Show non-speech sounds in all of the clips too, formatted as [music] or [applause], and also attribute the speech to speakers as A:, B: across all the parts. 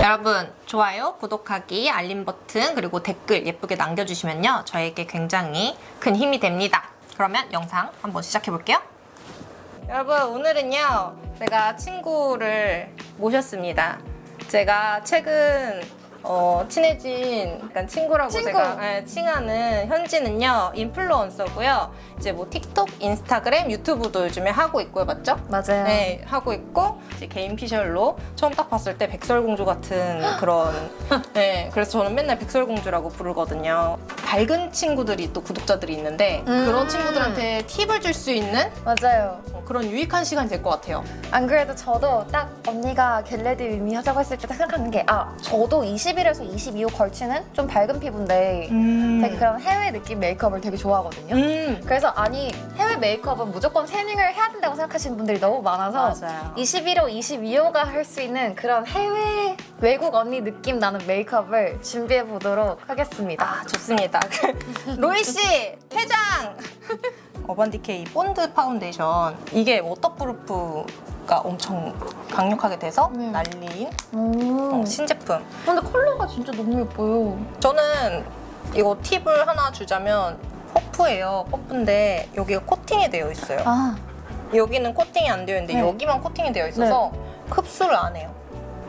A: 여러분 좋아요, 구독하기, 알림 버튼 그리고 댓글 예쁘게 남겨주시면요 저에게 굉장히 큰 힘이 됩니다. 그러면 영상 한번 시작해 볼게요. 여러분 오늘은요 제가 친구를 모셨습니다. 제가 최근 어, 친해진 약간 친구라고
B: 친구.
A: 제가 예, 칭하는 현지는요 인플루언서고요. 이제 뭐 틱톡, 인스타그램, 유튜브도 요즘에 하고 있고요, 맞죠?
B: 맞아요.
A: 네, 하고 있고 이제 개인 피셜로 처음 딱 봤을 때 백설공주 같은 [gasps] 그런 네, 그래서 저는 맨날 백설공주라고 부르거든요. 밝은 친구들이 또 구독자들이 있는데
B: 음.
A: 그런 친구들한테 팁을 줄 수 있는
B: 맞아요.
A: 어, 그런 유익한 시간이 될 것 같아요.
B: 안 그래도 저도 딱 언니가 겟레디 의미 하자고 했을 때 딱 생각하는 게 아, 저도 20일 에서 22호 걸치는 좀 밝은 피부인데 되게 그런 해외 느낌 메이크업을 되게 좋아하거든요.
A: 음.
B: 그래서 아니 해외 메이크업은 무조건 태닝을 해야 된다고 생각하시는 분들이 너무 많아서
A: 맞아요.
B: 21호, 22호가 할 수 있는 그런 해외 외국 언니 느낌 나는 메이크업을 준비해 보도록 하겠습니다.
A: 아 좋습니다. [laughs] 로이 씨 퇴장. 어반디케이 본드 파운데이션 이게 워터프루프 가 엄청 강력하게 돼서
B: 음.
A: 날린
B: 오.
A: 어, 신제품.
B: 근데 컬러가 진짜 너무 예뻐요.
A: 저는 이거 팁을 하나 주자면 퍼프예요. 퍼프인데 여기가 코팅이 되어 있어요.
B: 아,
A: 여기는 코팅이 안 되어 있는데
B: 네.
A: 여기만 코팅이 되어 있어서 흡수를 안 해요.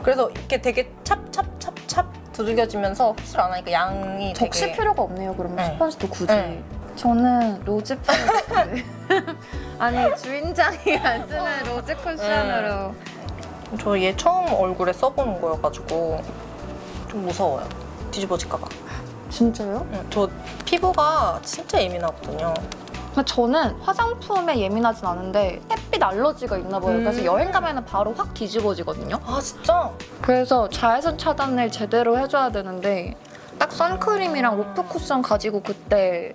A: 그래서 이렇게 되게 찹찹찹찹 두들겨지면서 흡수를 안 하니까 양이
B: 적실
A: 되게
B: 필요가 없네요. 그러면
A: 네.
B: 스펀지도 굳이.
A: 네.
B: 저는 로즈 패드. [laughs] 아니 주인장이 안 쓰는 로즈 쿠션으로.
A: 저 얘 처음 얼굴에 써보는 거여가지고 좀 무서워요. 뒤집어질까봐.
B: 진짜요?
A: 응, 저 피부가 진짜 예민하거든요.
B: 근데 저는 화장품에 예민하진 않은데 햇빛 알러지가 있나 봐요. 그래서
A: 음.
B: 여행 가면 바로 확 뒤집어지거든요.
A: 아 진짜?
B: 그래서 자외선 차단을 제대로 해줘야 되는데 딱 선크림이랑 로프 쿠션 가지고 그때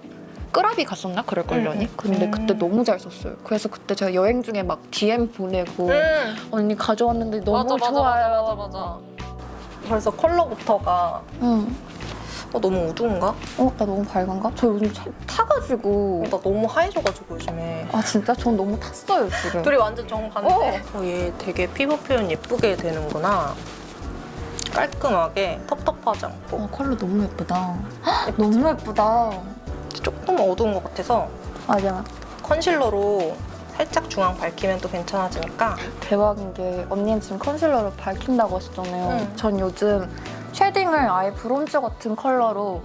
B: 끄라비 갔었나 그럴걸요
A: 음,
B: 언니?
A: 음.
B: 근데
A: 음.
B: 그때 너무 잘 썼어요. 그래서 그때 제가 여행 중에 막 DM 보내고
A: 응.
B: 언니 가져왔는데 너무
A: 맞아,
B: 좋아요.
A: 맞아, 맞아, 맞아. 그래서 컬러부터가
B: 응.
A: 어, 너무 어두운가?
B: 어, 나 너무 밝은가? 저 요즘 차- 타가지고.
A: 나 너무 하얘져가지고 요즘에.
B: 아, 진짜? 전 너무 탔어요, 지금.
A: 둘이 완전 정반대. 어, 얘 되게 피부 표현 예쁘게 되는구나. 깔끔하게 텁텁하지 않고
B: 어, 컬러 너무 예쁘다. 헉, 너무 예쁘다.
A: 조금 어두운 것 같아서
B: 맞아.
A: 컨실러로 살짝 중앙 밝히면 또 괜찮아지니까
B: 대박인 게 언니는 지금 컨실러로 밝힌다고 하셨잖아요.
A: 응.
B: 전 요즘 쉐딩을 아예 브론즈 같은 컬러로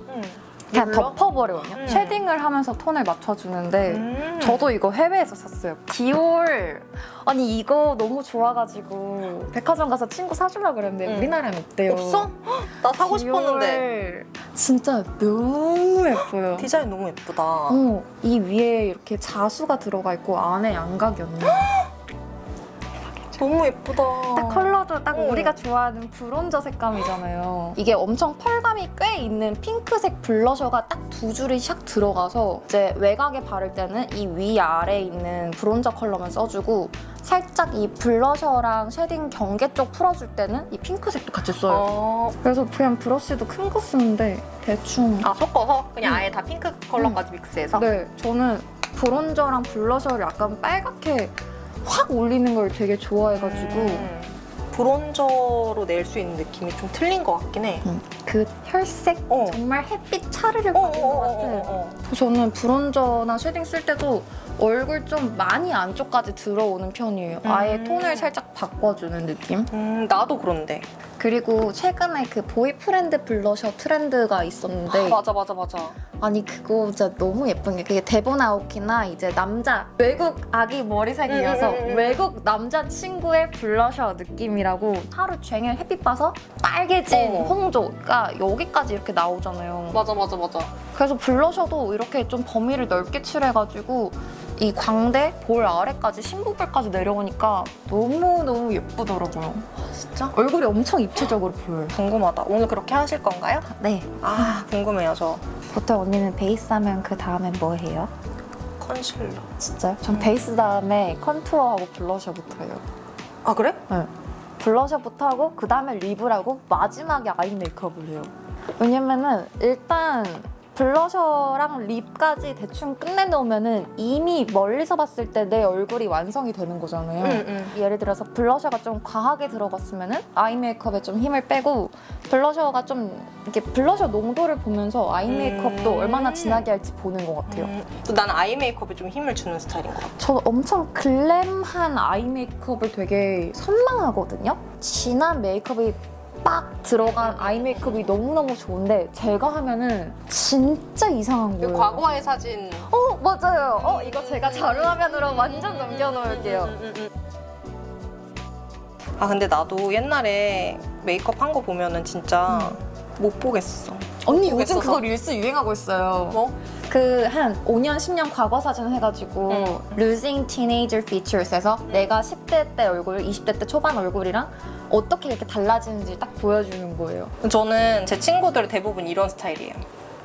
B: 그냥
A: 룰러?
B: 덮어버리거든요.
A: 음.
B: 쉐딩을 하면서 톤을 맞춰주는데
A: 음.
B: 저도 이거 해외에서 샀어요. 디올. 아니 이거 너무 좋아가지고 백화점 가서 친구 사주려고 그랬는데
A: 응.
B: 우리나라엔 없대요.
A: 없어? 헉, 나 사고 싶었는데
B: 디올. 진짜 너무 예뻐요.
A: 디자인 너무 예쁘다.
B: 어, 이 위에 이렇게 자수가 들어가 있고 안에 양각이 언니.
A: 너무 예쁘다.
B: 딱 컬러도 딱
A: 어.
B: 우리가 좋아하는 브론저 색감이잖아요. 이게 엄청 펄감이 꽤 있는 핑크색 블러셔가 딱 두 줄이 샥 들어가서 이제 외곽에 바를 때는 이 위 아래 있는 브론저 컬러만 써주고 살짝 이 블러셔랑 쉐딩 경계 쪽 풀어줄 때는 이 핑크색도 같이 써요.
A: 어.
B: 그래서 그냥 브러쉬도 큰 거 쓰는데 대충
A: 아 섞어서 그냥
B: 응.
A: 아예 다 핑크 컬러까지 믹스해서.
B: 네, 저는 브론저랑 블러셔를 약간 빨갛게 확 올리는 걸 되게 좋아해가지고
A: 음. 브론저로 낼 수 있는 느낌이 좀 틀린 것 같긴 해.
B: 음, 그 혈색
A: 어.
B: 정말 햇빛 차르르
A: 어, 어,
B: 받는 것
A: 어,
B: 같아요.
A: 어, 어.
B: 저는 브론저나 쉐딩 쓸 때도 얼굴 좀 많이 안쪽까지 들어오는 편이에요. 아예
A: 음.
B: 톤을 살짝 바꿔주는 느낌.
A: 음, 나도 그런데.
B: 그리고 최근에 그 보이프렌드 블러셔 트렌드가 있었는데
A: 아, 맞아, 맞아, 맞아.
B: 아니 그거 진짜 너무 예쁜 게 그게 데본 아오키나 이제 남자 외국 아기 머리색이어서
A: 음, 음, 음, 음.
B: 외국 남자 친구의 블러셔 느낌이라고 하루 종일 햇빛 봐서 빨개진
A: 어.
B: 홍조가 여기까지 이렇게 나오잖아요.
A: 맞아, 맞아, 맞아.
B: 그래서 블러셔도 이렇게 좀 범위를 넓게 칠해가지고 이 광대 볼 아래까지 심부볼까지 내려오니까 너무 너무 예쁘더라고요.
A: 진짜?
B: 얼굴이 엄청 입체적으로 보여요.
A: 궁금하다. 오늘 그렇게 하실 건가요?
B: 네.
A: 아, 궁금해요, 저.
B: 보통 언니는 베이스 하면 그 다음에 뭐 해요? 블러셔부터 하고 그 다음에 립을 하고 마지막에 아이 메이크업을 해요. 왜냐면은 일단 블러셔랑 립까지 대충 끝내놓으면은 이미 멀리서 봤을 때 내 얼굴이 완성이 되는 거잖아요.
A: 응, 응.
B: 예를 들어서 블러셔가 좀 과하게 들어갔으면은 아이 메이크업에 좀 힘을 빼고 블러셔가 좀 이렇게 블러셔 농도를 보면서 아이 메이크업도
A: 음.
B: 얼마나 진하게 할지 보는 것 같아요.
A: 음, 또 나는 아이 메이크업에 좀 힘을 주는 스타일인 것 같아.
B: 저는 엄청 글램한 아이 메이크업을 되게 선망하거든요. 진한 메이크업이 빡 들어간 아이 메이크업이 너무너무 좋은데 제가 하면은 진짜 이상한 거예요.
A: 그 과거의 사진.
B: 어 맞아요. 어 이거 제가 자료화면으로 완전 남겨놓을게요.
A: 음, 음, 음. 아 근데 나도 옛날에 메이크업 한 거 보면은 진짜 못 보겠어.
B: 언니. 요즘 그거 릴스 유행하고 있어요.
A: 뭐?
B: 그 한 5년 10년 과거 사진 해가지고
A: 응.
B: Losing Teenager Features에서 내가 10대 때 얼굴, 20대 때 초반 얼굴이랑 어떻게 이렇게 달라지는지 딱 보여주는 거예요.
A: 저는 제 친구들 대부분 이런 스타일이에요.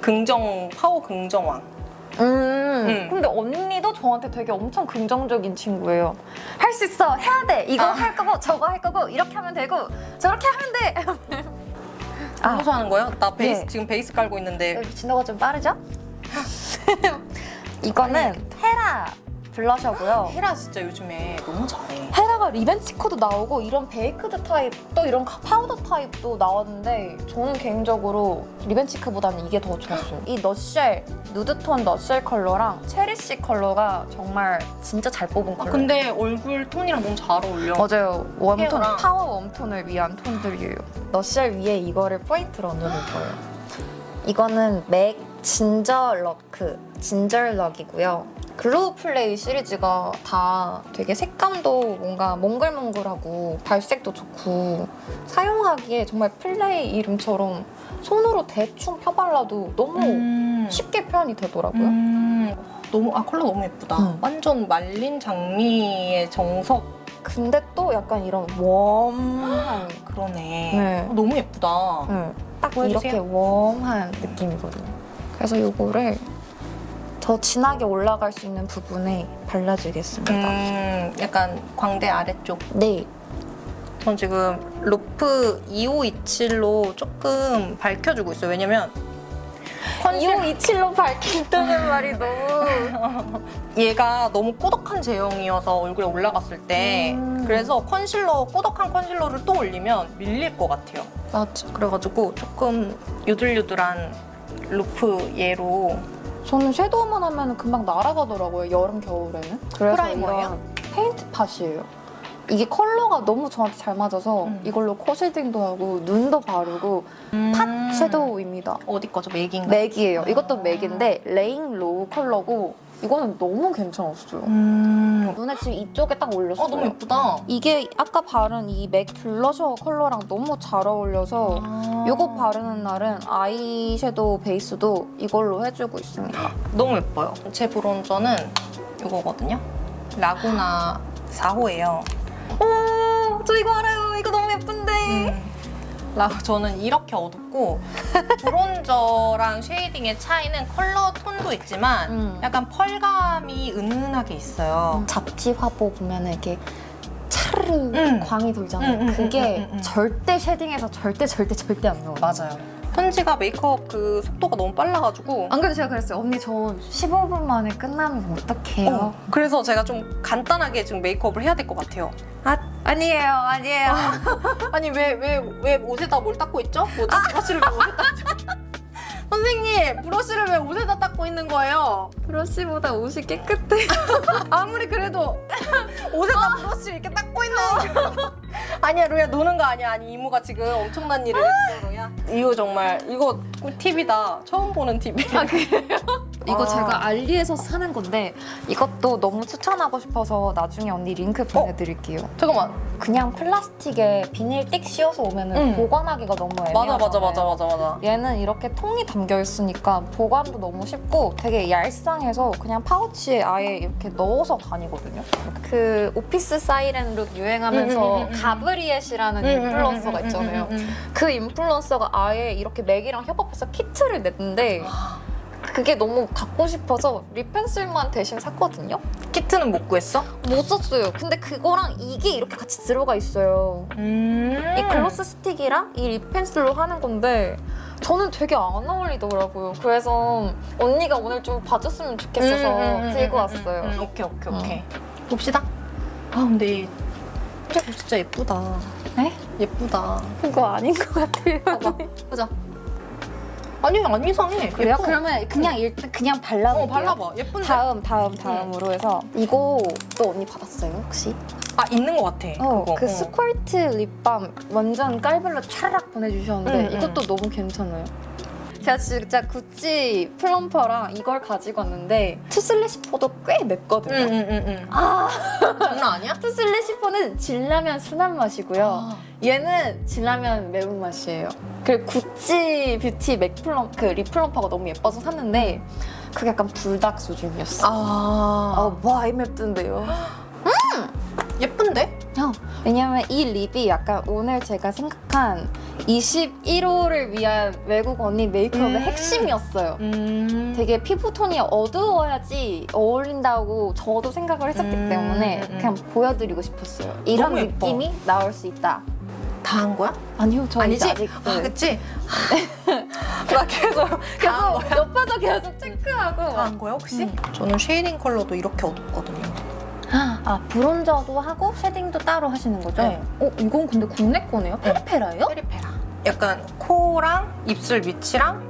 A: 긍정 파워 긍정왕.
B: 음.
A: 음.
B: 근데 언니도 저한테 되게 엄청 긍정적인 친구예요. 할 수 있어, 해야 돼. 이거
A: 아.
B: 할 거고, 저거 할 거고, 이렇게 하면 되고, 저렇게 하면 돼. [laughs] 아.
A: 무슨 하는 거예요? 나 베이스
B: 네.
A: 지금 베이스 깔고 있는데
B: 진도가 좀 빠르죠? [laughs] 이거는 테라 블러셔고요.
A: 헤라 진짜 요즘에 너무 잘해.
B: 헤라가 리벤치 코도 나오고 이런 베이크드 타입 또 이런 가- 파우더 타입도 나왔는데 저는 개인적으로 리벤치크보다는 이게 더 좋았어요. 이 너쉘 누드톤 너쉘 컬러랑 체리씨 컬러가 정말 진짜 잘 뽑은
A: 아,
B: 컬러.
A: 근데 얼굴 톤이랑 너무 잘 어울려.
B: 맞아요. 웜톤,
A: 헤어랑.
B: 파워 웜톤을 위한 톤들이에요. 너쉘 위에 이거를 포인트로 얹어줄 거예요. 이거는 맥 진저 럭크, 진저 럭이고요. 글로우 플레이 시리즈가 다 되게 색감도 뭔가 몽글몽글하고 발색도 좋고 사용하기에 정말 플레이 이름처럼 손으로 대충 펴발라도 너무
A: 음.
B: 쉽게 표현이 되더라고요.
A: 음. 너무 아 컬러 너무 예쁘다.
B: 음.
A: 완전 말린 장미의 정석
B: 근데 또 약간 이런 웜한
A: 그러네.
B: 네.
A: 어, 너무 예쁘다.
B: 응, 딱
A: 보여주세요.
B: 이렇게 웜한 느낌이거든요. 그래서 이거를 더 진하게 올라갈 수 있는 부분에 발라주겠습니다.
A: 음, 약간 광대 아래쪽.
B: 네.
A: 전 지금 로프 2527로 조금 밝혀주고 있어요. 왜냐면 컨실
B: 2527로 밝힌다는 [laughs] 말이 너무
A: 얘가 너무 꾸덕한 제형이어서 얼굴에 올라갔을 때
B: 음.
A: 그래서 컨실러 꾸덕한 컨실러를 또 올리면 밀릴 것 같아요.
B: 맞아.
A: 그래가지고 조금 유들유들한 루프 얘로
B: 저는 섀도우만 하면 금방 날아가더라고요. 여름 겨울에는. 그래서
A: 프라이머예요?
B: 이런 페인트 팟이에요. 이게 컬러가 너무 저한테 잘 맞아서
A: 음.
B: 이걸로 코 쉐딩도 하고 눈도 바르고 팟 섀도우입니다.
A: 어디 거죠? 맥인가?
B: 맥이에요. 이것도
A: 아.
B: 맥인데 레인 로우 컬러고 이거는 너무 괜찮았어요.
A: 음.
B: 눈에 지금 이쪽에 딱 올렸어요.
A: 어 너무 예쁘다.
B: 이게 아까 바른 이 맥 블러셔 컬러랑 너무 잘 어울려서
A: 아.
B: 이거 바르는 날은 아이섀도우 베이스도 이걸로 해주고 있습니다.
A: 너무 예뻐요. 제 브론저는 이거거든요. 라구나 4호예요.
B: 오, 저 이거 알아요. 이거 너무 예쁜데.
A: 라 저는 이렇게 어둡고 브론저랑 쉐이딩의 차이는 컬러 톤도 있지만
B: 음.
A: 약간 펄감이 은은하게 있어요.
B: 잡지 화보 보면 이렇게 차르르
A: 음.
B: 광이 돌잖아요.
A: 음, 음,
B: 그게
A: 음, 음, 음.
B: 절대 쉐딩에서 절대 절대 절대 안 나와요.
A: 맞아요. 현지가 메이크업 그 속도가 너무 빨라가지고
B: 안 그래도 제가 그랬어요. 언니 저 15분 만에 끝나면 어떡해요?
A: 어, 그래서 제가 좀 간단하게 지금 메이크업을 해야 될 것 같아요.
B: 아, 아니에요. 아니에요. [laughs]
A: 아니 왜 왜 왜 옷에다 뭘 닦고 있죠? 뭐지? 브러쉬를 왜 옷에다 닦고 [laughs] 선생님 브러쉬를 왜 옷에다 닦고 있는 거예요?
B: 브러쉬보다 옷이 깨끗해. [laughs]
A: 아무리 그래도 옷에다 브러쉬 이렇게 닦고 있는 아니야 로야 노는 거 아니야 아니 이모가 지금 엄청난 일을 했어 로야 이거 정말 이거 꿀팁이다 처음 보는 팁이야
B: 아, 그래요? [laughs] 이거
A: 아.
B: 제가 알리에서 사는 건데 이것도 너무 추천하고 싶어서 나중에 언니 링크 보내드릴게요.
A: 잠깐만
B: 그냥 플라스틱에 비닐 띡 씌워서 오면은
A: 응.
B: 보관하기가 너무 애매하잖아요.
A: 맞아 맞아 맞아 맞아 맞아
B: 얘는 이렇게 통이 담겨 있으니까 보관도 너무 쉽고 되게 얄쌍해서 그냥 파우치에 아예 이렇게 넣어서 다니거든요. 그 오피스 사이렌 룩 유행하면서
A: 음, 음, 음, 음.
B: 가브리엣이라는 인플루언서가 있잖아요. 그 인플루언서가 아예 이렇게 맥이랑 협업해서 키트를 냈는데 그게 너무 갖고 싶어서 립펜슬만 대신 샀거든요.
A: 키트는 못 구했어?
B: 못 썼어요. 근데 그거랑 이게 이렇게 같이 들어가 있어요.
A: 음.
B: 이 글로스 스틱이랑 이 립펜슬로 하는 건데 저는 되게 안 어울리더라고요. 그래서 언니가 오늘 좀 봐줬으면 좋겠어서
A: 음,
B: 들고 왔어요.
A: 음, 오케이 오케이 오케이. 봅시다. 아 근데 이 트랩 진짜 예쁘다.
B: 네?
A: 예쁘다.
B: 그거 아닌 것 같아요.
A: 봐봐. 보자. 아니 안 이상해.
B: 그래요?
A: 예뻐.
B: 그러면 그냥 일단 그냥 발라볼게요.
A: 어 발라봐. 예쁜데.
B: 다음 다음 다음으로 해서 이거 또 언니 받았어요 혹시?
A: 아 있는 것 같아.
B: 어,
A: 그거.
B: 그 스쿼트 립밤 완전 깔별로 차락 보내주셨는데
A: 응, 응.
B: 이것도 너무 괜찮아요. 제가 진짜 구찌 플럼퍼랑 이걸 가지고 왔는데 투 슬래시 포도 꽤 맵거든요.
A: 응 응 응 응.
B: 아
A: 장난 아니야? [laughs]
B: 투 슬래시 포는 진라면 순한 맛이고요.
A: 아.
B: 얘는 진라면 매운 맛이에요. 그리고 구찌 뷰티 맥플럼 그 립플럼퍼가 너무 예뻐서 샀는데 그게 약간 불닭 수준이었어.
A: 아.
B: 아, 와, 이 맵던데요.
A: 예쁜데?
B: 어, 왜냐면 이 립이 약간 오늘 제가 생각한 21호를 위한 외국 언니 메이크업의
A: 음.
B: 핵심이었어요.
A: 음.
B: 되게 피부톤이 어두워야지 어울린다고 저도 생각을 했었기
A: 음,
B: 때문에
A: 음, 음.
B: 그냥 보여드리고 싶었어요. 이런
A: 예뻐.
B: 느낌이 나올 수 있다.
A: 다 한 거야?
B: 아니요, 저
A: 아니지?
B: 아직
A: 아
B: 네.
A: 그치? [laughs] 나 계속
B: 계속 옆에서 계속 체크하고
A: 다 한 거야 혹시?
B: 음.
A: 저는 쉐이딩 컬러도 이렇게 어둡거든요. [gasps]
B: 아 브론저도 하고 쉐딩도 따로 하시는 거죠?
A: 네.
B: 어 이건 근데 국내 거네요? 페리페라예요?
A: 페리페라. 약간 코랑 입술 밑이랑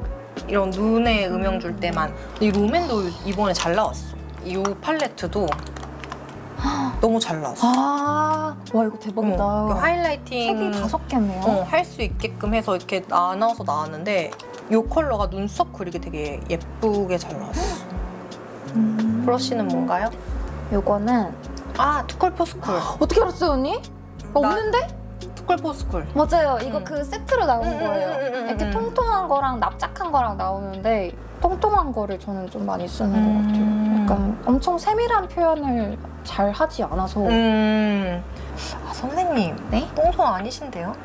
A: 이런 눈에 음영 줄 때만. 이 롬앤도 이번에 잘 나왔어. 이 팔레트도 [gasps] 너무 잘 나왔어.
B: 아, 와 이거 대박이다.
A: 어, 그 하이라이팅
B: 색이 다섯 개네요.
A: 어, 할수 있게끔 해서 이렇게 나눠서 나왔는데 이 컬러가 눈썹 그리게 되게 예쁘게 잘 나왔어. [gasps]
B: 음.
A: 브러쉬는 뭔가요?
B: 요거는
A: 아 투쿨포스쿨. [gasps]
B: 어떻게 알았어요 언니? 없는데?
A: 투쿨포스쿨.
B: 맞아요. 이거
A: 음.
B: 그 세트로 나온
A: 음, 음,
B: 거예요.
A: 음, 음, 음,
B: 이렇게
A: 음.
B: 통통한 거랑 납작한 거랑 나오는데 통통한 거를 저는 좀 많이 쓰는
A: 음.
B: 것 같아요. 약간 엄청 세밀한 표현을 잘 하지 않아서
A: 음. 아 선생님.
B: 네?
A: 똥손 아니신데요?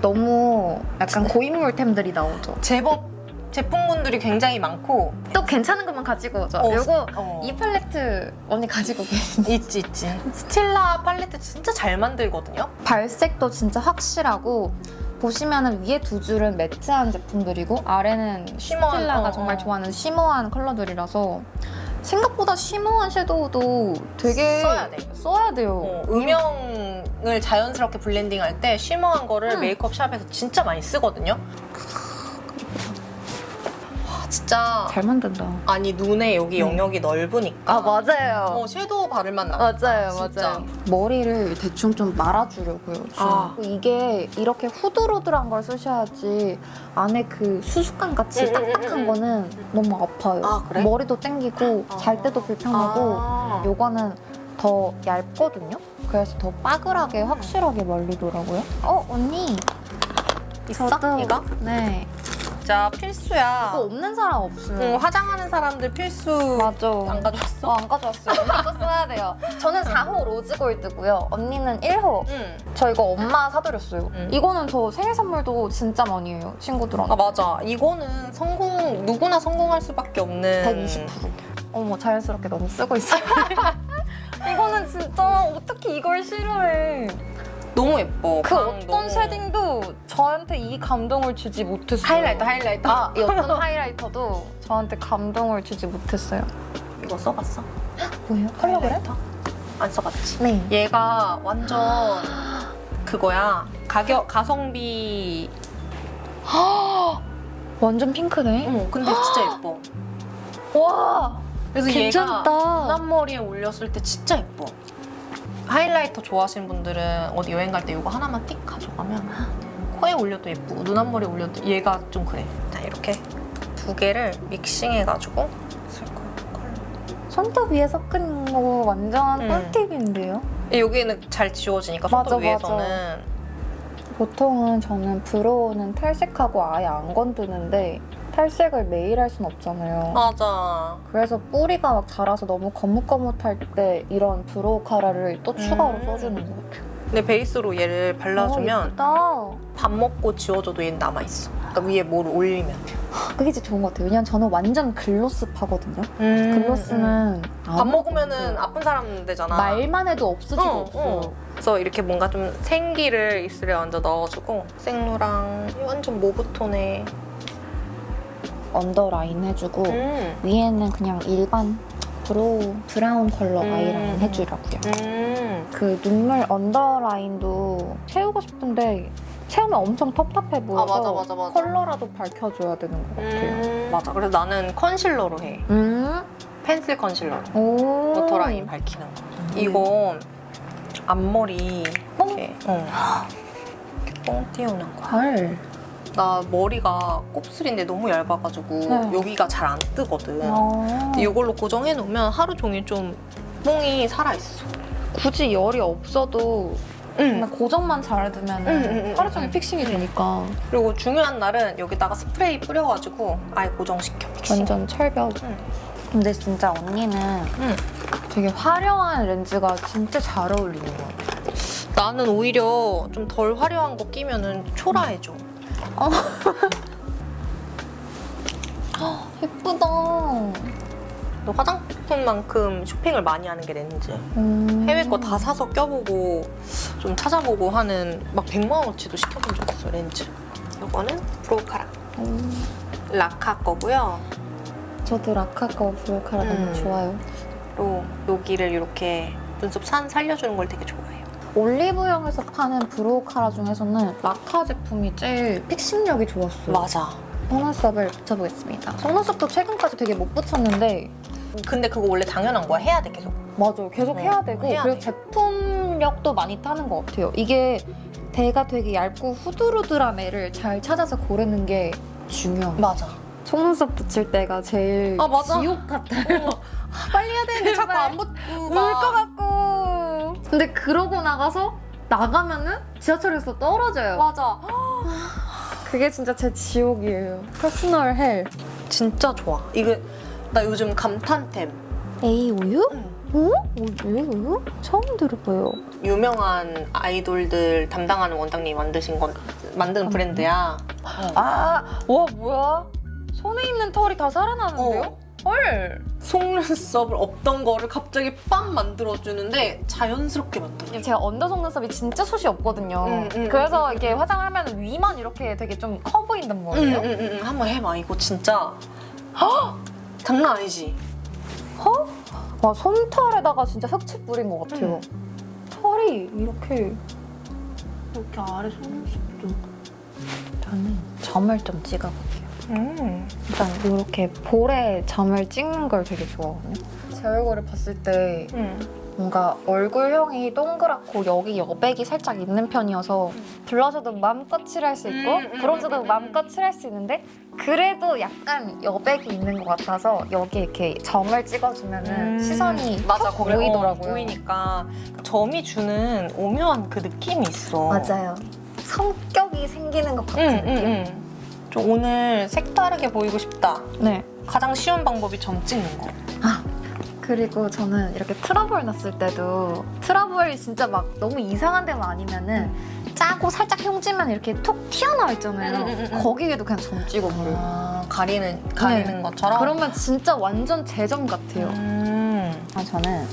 B: 너무 약간 고인물템들이 나오죠.
A: 제법 제품군들이 굉장히 많고
B: 또 괜찮은 것만 가지고 오죠.
A: 어,
B: 요거
A: 어.
B: 이 팔레트 언니 가지고 계신 [laughs]
A: 있지 있지. 스틸라 팔레트 진짜 잘 만들거든요.
B: 발색도 진짜 확실하고 보시면은 위에 두 줄은 매트한 제품들이고 아래는
A: 쉬머한,
B: 스틸라가
A: 어,
B: 정말
A: 어.
B: 좋아하는 쉬머한 컬러들이라서 생각보다 쉬머한 섀도우도 되게
A: 써야 돼.
B: 써야 돼요.
A: 어, 음영을 자연스럽게 블렌딩할 때 쉬머한 거를
B: 음.
A: 메이크업 샵에서 진짜 많이 쓰거든요. 와 진짜
B: 잘 만든다.
A: 아니 눈에 여기
B: 음.
A: 영역이 넓으니까
B: 아 맞아요.
A: 어, 섀도우 바를만 나.
B: 맞아요,
A: 진짜.
B: 맞아요. 머리를 대충 좀 말아주려고요.
A: 아.
B: 이게 이렇게 후들후들한 걸 쓰셔야지 안에 그 수수감 같이
A: 음, 음,
B: 딱딱한
A: 음.
B: 거는 너무 아파요.
A: 아, 그래?
B: 머리도 땡기고
A: 아.
B: 잘 때도 불편하고
A: 아.
B: 요거는 더 얇거든요. 그래서 더 빠글하게 확실하게 말리더라고요. 어 언니
A: 있어?
B: 저도
A: 이거?
B: 네
A: 진짜 필수야.
B: 이거 없는 사람 없어요.
A: 응, 화장하는 사람들 필수
B: 맞아.
A: 안 가져왔어?
B: 어, 안 가져왔어요. 언니도 써야 돼요. 저는 4호 로즈골드고요. 언니는 1호.
A: 응.
B: 저 이거 엄마 사드렸어요.
A: 응.
B: 이거는 저 생일 선물도 진짜 많이 해요. 친구들한테.
A: 아 맞아. 이거는 성공 누구나 성공할 수밖에 없는
B: 120%. 어머 자연스럽게 너무 쓰고 있어요. [laughs] 이거는 진짜 어떻게 이걸 싫어해.
A: 너무 예뻐.
B: 그
A: 방
B: 어떤
A: 너무-
B: 쉐딩도 저한테 이 감동을 주지 못했어요.
A: 하이라이터 하이라이터.
B: 아, 이 어떤 하이라이터도 저한테 감동을 주지 못했어요.
A: 이거 써봤어? [gasps]
B: 뭐예요? 컬러그램?
A: 안 써봤지.
B: 네.
A: 얘가 완전 [gasps] 그거야. 가격 가성비. [gasps]
B: 완전 핑크네.
A: 응. 근데 진짜 예뻐.
B: 와,
A: 그래서
B: 괜찮다.
A: 얘가 눈앞머리에 올렸을 때 진짜 예뻐. 하이라이터 좋아하시는 분들은 어디 여행 갈 때 이거 하나만 띡 가져가면 코에 올려도 예쁘고 눈앞머리에 올려도 얘가 좀 그래. 자 이렇게 두 개를 믹싱해가지고 쓸. 컬러.
B: 손톱 위에 섞은 거 완전
A: 음.
B: 꿀팁인데요?
A: 여기는 잘 지워지니까
B: 맞아,
A: 손톱 위에서는
B: 보통은 저는 브로우는 탈색하고 아예 안 건드는데 탈색을 매일 할 순 없잖아요.
A: 맞아.
B: 그래서 뿌리가 막 자라서 너무 거뭇거뭇할 때 이런 브로우 카라를 또 추가로
A: 음.
B: 써주는 것 같아요.
A: 근데 베이스로 얘를 발라주면
B: 어.
A: 밥 먹고 지워줘도 얘는 남아있어. 그러니까 위에 뭘 올리면.
B: 그게 진짜 좋은 것 같아요. 왜냐면 저는 완전 글로스 파거든요.
A: 음,
B: 글로스는
A: 밥 먹으면은
B: 없어요.
A: 아픈 사람 되잖아.
B: 말만 해도 없어지가
A: 어,
B: 없어요.
A: 어. 그래서 이렇게 뭔가 좀 생기를 입술에 먼저 넣어주고 생로랑 완전 모브톤에
B: 언더라인 해주고
A: 음.
B: 위에는 그냥 일반 브로우 브라운 컬러
A: 음.
B: 아이라인 해주려고요.
A: 음.
B: 그 눈물 언더라인도 채우고 싶은데 채우면 엄청 텁텁해 보여서
A: 아, 맞아, 맞아, 맞아.
B: 컬러라도 밝혀줘야 되는 것 같아요.
A: 음. 맞아. 그래서 나는 컨실러로 해.
B: 음.
A: 펜슬 컨실러로.
B: 오.
A: 워터라인 밝히는 거. 이거 앞머리 이렇게, 어. [gasps] 이렇게 뻥 띄우는 거야.
B: 헐.
A: 나 머리가 곱슬인데 너무 얇아가지고
B: 네.
A: 여기가 잘 안 뜨거든.
B: 어.
A: 근데 이걸로 고정해 놓으면 하루 종일 좀 뽕이 살아 있어.
B: 굳이 열이 없어도 그냥 고정만 잘 해두면
A: 응, 응, 응,
B: 하루 종일
A: 응.
B: 픽싱이 되니까
A: 그리고 중요한 날은 여기다가 스프레이 뿌려가지고 아예 고정시켜. 픽싱.
B: 완전 철벽.
A: 응.
B: 근데 진짜 언니는
A: 응.
B: 되게 화려한 렌즈가 진짜 잘 어울리는 것 같아.
A: 나는 오히려 좀 덜 화려한 거 끼면은 초라해져. [laughs]
B: 예쁘다.
A: 너 화장품만큼 쇼핑을 많이 하는 게 렌즈.
B: 음.
A: 해외 거 다 사서 껴보고 좀 찾아보고 하는 막 100만 원어치도 시켜본 적 있어 렌즈. 이거는 브로카라
B: 음.
A: 라카 거고요.
B: 저도 라카 거 브로카라 너무
A: 음.
B: 좋아요.
A: 또 여기를 이렇게 눈썹 산 살려주는 걸 되게 좋아해요.
B: 올리브영에서 파는 브로카라 중에서는 라카 제품이 제일 픽싱력이 좋았어요.
A: 맞아.
B: 속눈썹을 붙여보겠습니다. 속눈썹도 최근까지 되게 못 붙였는데
A: 근데 그거 원래 당연한 거야. 해야 돼 계속.
B: 맞아요. 계속
A: 어,
B: 해야 되고
A: 해야
B: 그리고
A: 돼.
B: 제품력도 많이 타는 것 같아요. 이게 대가 되게 얇고 후들후들한 애를 잘 찾아서 고르는 게 중요해요.
A: 맞아.
B: 속눈썹 붙일 때가 제일
A: 아, 맞아.
B: 지옥 같아요.
A: 빨리 해야 되는데 자꾸. 안 붙고
B: 울것 같고. 근데 그러고 나가서 나가면은 지하철에서 떨어져요.
A: 맞아.
B: 그게 진짜 제 지옥이에요. 퍼스널 헬.
A: 진짜 좋아. 이거 나 요즘 감탄템.
B: 에이 우유?
A: 응.
B: 어? 왜 우유? 처음 들어봐요.
A: 유명한 아이돌들 담당하는 원장님이 만드신 건 만든 브랜드야.
B: 아, 와 뭐야? 손에 있는 털이 다 살아나는데요?
A: 어.
B: 헐.
A: 속눈썹을 없던 거를 갑자기 빵 만들어주는데 자연스럽게 만들어.
B: 제가 언더 속눈썹이 진짜 숱이 없거든요.
A: 음, 음,
B: 그래서
A: 음,
B: 이렇게
A: 음.
B: 화장을 하면 위만 이렇게 되게 좀 커 보인단
A: 응,
B: 말이에요.
A: 응, 응, 응. 한번 해봐. 이거 진짜. 헉! 장난 아니지?
B: 와 솜털에다가 진짜 흑채 뿌린 것 같아요. 털이 이렇게
A: 이렇게 아래 속눈썹도.
B: 저는 점을 좀 찍어볼게요.
A: 음.
B: 일단 이렇게 볼에 점을 찍는 걸 되게 좋아하거든요. 제 얼굴을 봤을 때
A: 응.
B: 뭔가 얼굴형이 동그랗고 여기 여백이 살짝 있는 편이어서 블러셔도 마음껏 칠할 수 있고
A: 음, 음,
B: 브론즈도
A: 음, 음,
B: 마음껏 칠할 수 있는데 그래도 약간 여백이 있는 것 같아서 여기 이렇게 점을 찍어주면은 시선이
A: 음. 맞아
B: 툭
A: 거기
B: 보이더라고요.
A: 어, 보이니까 점이 주는 오묘한 그 느낌이 있어.
B: 맞아요. 성격이 생기는 것 같은
A: 응,
B: 느낌.
A: 응, 응. 좀 오늘 색다르게 보이고 싶다.
B: 네.
A: 가장 쉬운 방법이 점 찍는 거.
B: 그리고 저는 이렇게 트러블 났을 때도 트러블이 진짜 막 너무 이상한 데만 아니면은 짜고 살짝 흉지면 이렇게 톡 튀어나와 있잖아요.
A: 음, 음, 음, 음.
B: 거기에도 그냥 점 찍어버려요.
A: 아, 가리는 가리는 것처럼.
B: 그러면 진짜 완전 제점 같아요.
A: 음,
B: 아, 저는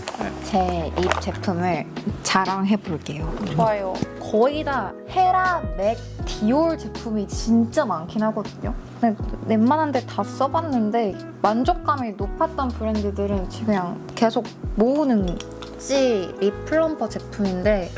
B: 제 입 제품을 자랑해 볼게요.
A: 좋아요.
B: 거의 다 헤라, 맥, 디올 제품이 진짜 많긴 하거든요. 웬만한 데 다 써봤는데 만족감이 높았던 브랜드들은 그냥 계속 모으는 구찌 립 플럼퍼 제품인데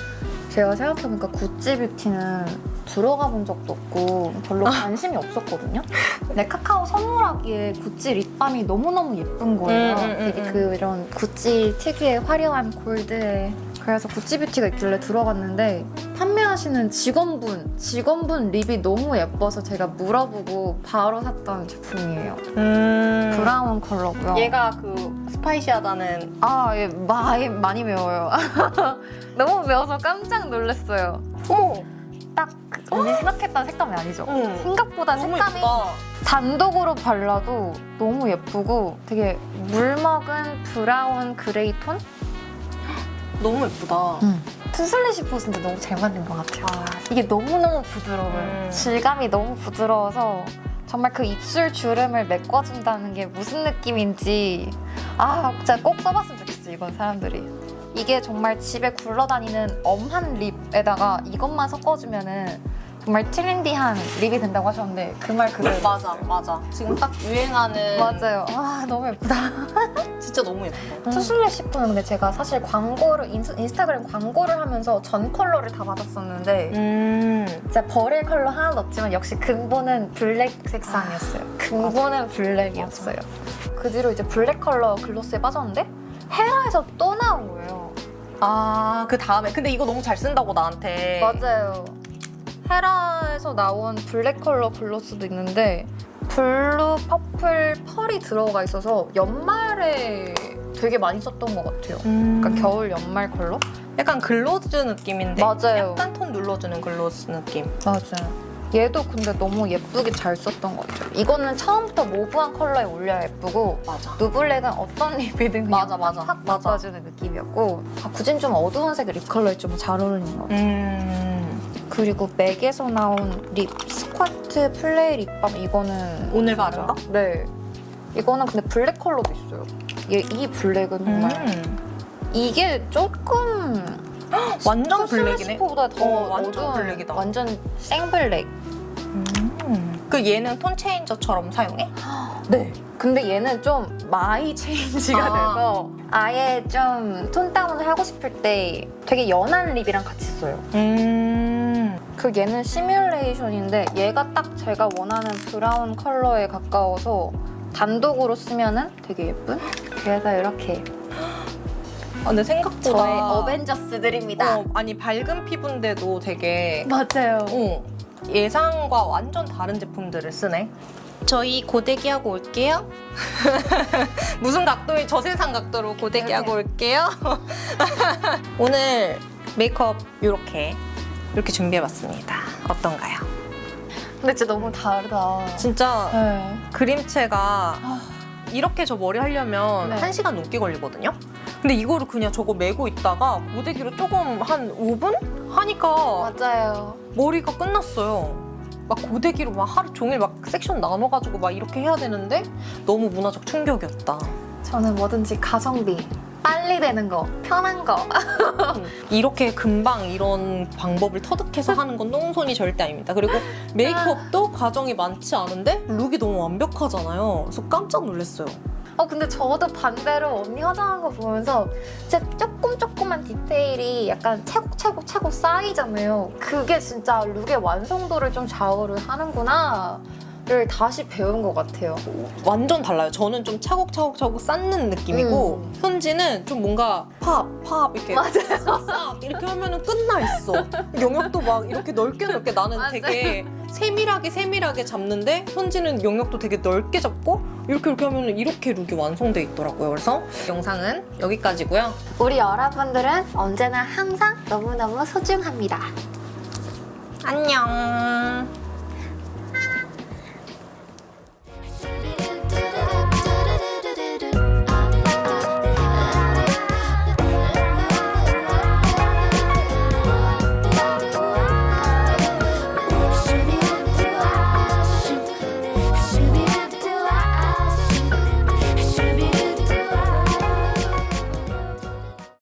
B: 제가 생각해보니까 구찌 뷰티는 들어가 본 적도 없고 별로 관심이 없었거든요. 근데 카카오 선물하기에 구찌 립밤이 너무너무 예쁜 거예요.
A: 음, 음, 음,
B: 되게
A: 음.
B: 그 이런 구찌 특유의 화려한 골드에 그래서 구찌 뷰티가 있길래 들어갔는데 판매하시는 직원분 직원분 립이 너무 예뻐서 제가 물어보고 바로 샀던 제품이에요.
A: 음.
B: 브라운 컬러고요.
A: 얘가 그 스파이시하다는
B: 아, 예, 많이 많이 매워요. [laughs] 너무 매워서 깜짝 놀랐어요.
A: 어머
B: 딱그 언니 생각했던 색감이 아니죠?
A: 응.
B: 생각보다
A: 너무
B: 색감이
A: 예쁘다
B: 단독으로 발라도 너무 예쁘고 되게 물 먹은 브라운 그레이 톤?
A: 너무 예쁘다.
B: 투슬리시 봇인데 너무 잘 만든 것 같아요. 이게 너무너무 부드러워요.
A: 음.
B: 질감이 너무 부드러워서 정말 그 입술 주름을 메꿔준다는 게 무슨 느낌인지 아 진짜 꼭 써봤으면 좋겠어 이건 사람들이. 이게 정말 집에 굴러다니는 엄한 립에다가 이것만 섞어주면은 정말 트렌디한 립이 된다고 하셨는데 그 말 그대로 [laughs]
A: 맞아, 맞아. 지금 딱 유행하는.
B: 맞아요. 아 너무 예쁘다. [laughs]
A: 진짜 너무 예뻐.
B: 투슬래시 폰은 근데 제가 사실 광고를 인스, 인스타그램 광고를 하면서 전 컬러를 다 받았었는데
A: 음.
B: 진짜 버릴 컬러 하나도 없지만 역시 근본은 블랙 색상이었어요. 근본은 블랙이었어요. 그 뒤로 이제 블랙 컬러 글로스에 빠졌는데 헤라에서 또 나온 거예요.
A: 아, 그 다음에. 근데 이거 너무 잘 쓴다고 나한테.
B: 맞아요. 헤라에서 나온 블랙 컬러 글로스도 있는데 블루, 퍼플, 펄이 들어가 있어서 연말에 되게 많이 썼던 것 같아요.
A: 음.
B: 그러니까 겨울 연말 컬러?
A: 약간 글로즈 느낌인데.
B: 맞아요.
A: 약간 톤 눌러주는 글로즈 느낌.
B: 맞아요. 얘도 근데 너무 예쁘게 잘 썼던 것 같아요. 이거는 처음부터 모브한 컬러에 올려야 예쁘고
A: 맞아.
B: 누블랙은 어떤 [laughs] 립이든 그냥
A: 맞아, 맞아.
B: 팍
A: 맞아.
B: 바꿔주는 느낌이었고 아, 굳이 좀 어두운 색립 컬러에 좀 잘 어울리는 것 같아요.
A: 음.
B: 그리고 맥에서 나온 립 스쿼트 플레이 립밤 이거는
A: 오늘 바른 거?
B: 네. 이거는 근데 블랙 컬러도 있어요. 얘, 이 블랙은 정말
A: 음.
B: 이게 조금
A: 완전 블랙이네.
B: 스포보다 더
A: 어, 완전
B: 어두운
A: 블랙이다.
B: 완전 생블랙.
A: 음. 그 얘는 톤 체인저처럼 사용해? [gasps]
B: 네. 근데 얘는 좀 마이 체인지가
A: 아.
B: 돼서 아예 좀 톤 다운을 하고 싶을 때 되게 연한 립이랑 같이 써요.
A: 음.
B: 그 얘는 시뮬레이션인데 얘가 딱 제가 원하는 브라운 컬러에 가까워서 단독으로 쓰면은 되게 예쁜? 그래서 이렇게
A: 아, 근데 생각보다
B: 저의 어벤져스들입니다.
A: 어, 아니 밝은 피부인데도 되게
B: 맞아요.
A: 어, 예상과 완전 다른 제품들을 쓰네. 저희 고데기 하고 올게요. [laughs] 무슨 각도의 저세상 각도로 고데기
B: 이렇게.
A: 하고 올게요. [laughs] 오늘 메이크업 이렇게 이렇게 준비해봤습니다. 어떤가요?
B: 근데 진짜 너무 다르다.
A: 진짜
B: 네.
A: 그림체가 이렇게 저 머리 하려면
B: 네.
A: 한시간 넘게 걸리거든요. 근데 이거를 그냥 저거 메고 있다가 고데기로 조금 한 5분 하니까
B: 맞아요.
A: 머리가 끝났어요. 막 고데기로 막 하루 종일 막 섹션 나눠가지고 막 이렇게 해야 되는데 너무 문화적 충격이었다.
B: 저는 뭐든지 가성비, 빨리 되는 거, 편한 거.
A: 이렇게 금방 이런 방법을 터득해서 하는 건 똥손이 절대 아닙니다. 그리고 메이크업도 과정이 많지 않은데 룩이 너무 완벽하잖아요. 그래서 깜짝 놀랐어요.
B: 어 근데 저도 반대로 언니 화장한 거 보면서 진짜 조금 조금만 디테일이 약간 차곡 차곡 차곡 쌓이잖아요. 그게 진짜 룩의 완성도를 좀 좌우를 하는구나 를 다시 배운 것 같아요.
A: 완전 달라요. 저는 좀 차곡차곡차곡 쌓는 느낌이고
B: 음.
A: 현지는 좀 뭔가 팝, 팝 이렇게 [laughs] 싹 이렇게 하면은 끝나 있어. 영역도 막 이렇게 넓게 넓게 나는
B: 맞아요.
A: 되게 세밀하게 세밀하게 잡는데 현지는 영역도 되게 넓게 잡고 이렇게 이렇게 하면은 이렇게 룩이 완성돼 있더라고요. 그래서 영상은 여기까지고요.
B: 우리 여러분들은 언제나 항상 너무너무 소중합니다.
A: 안녕.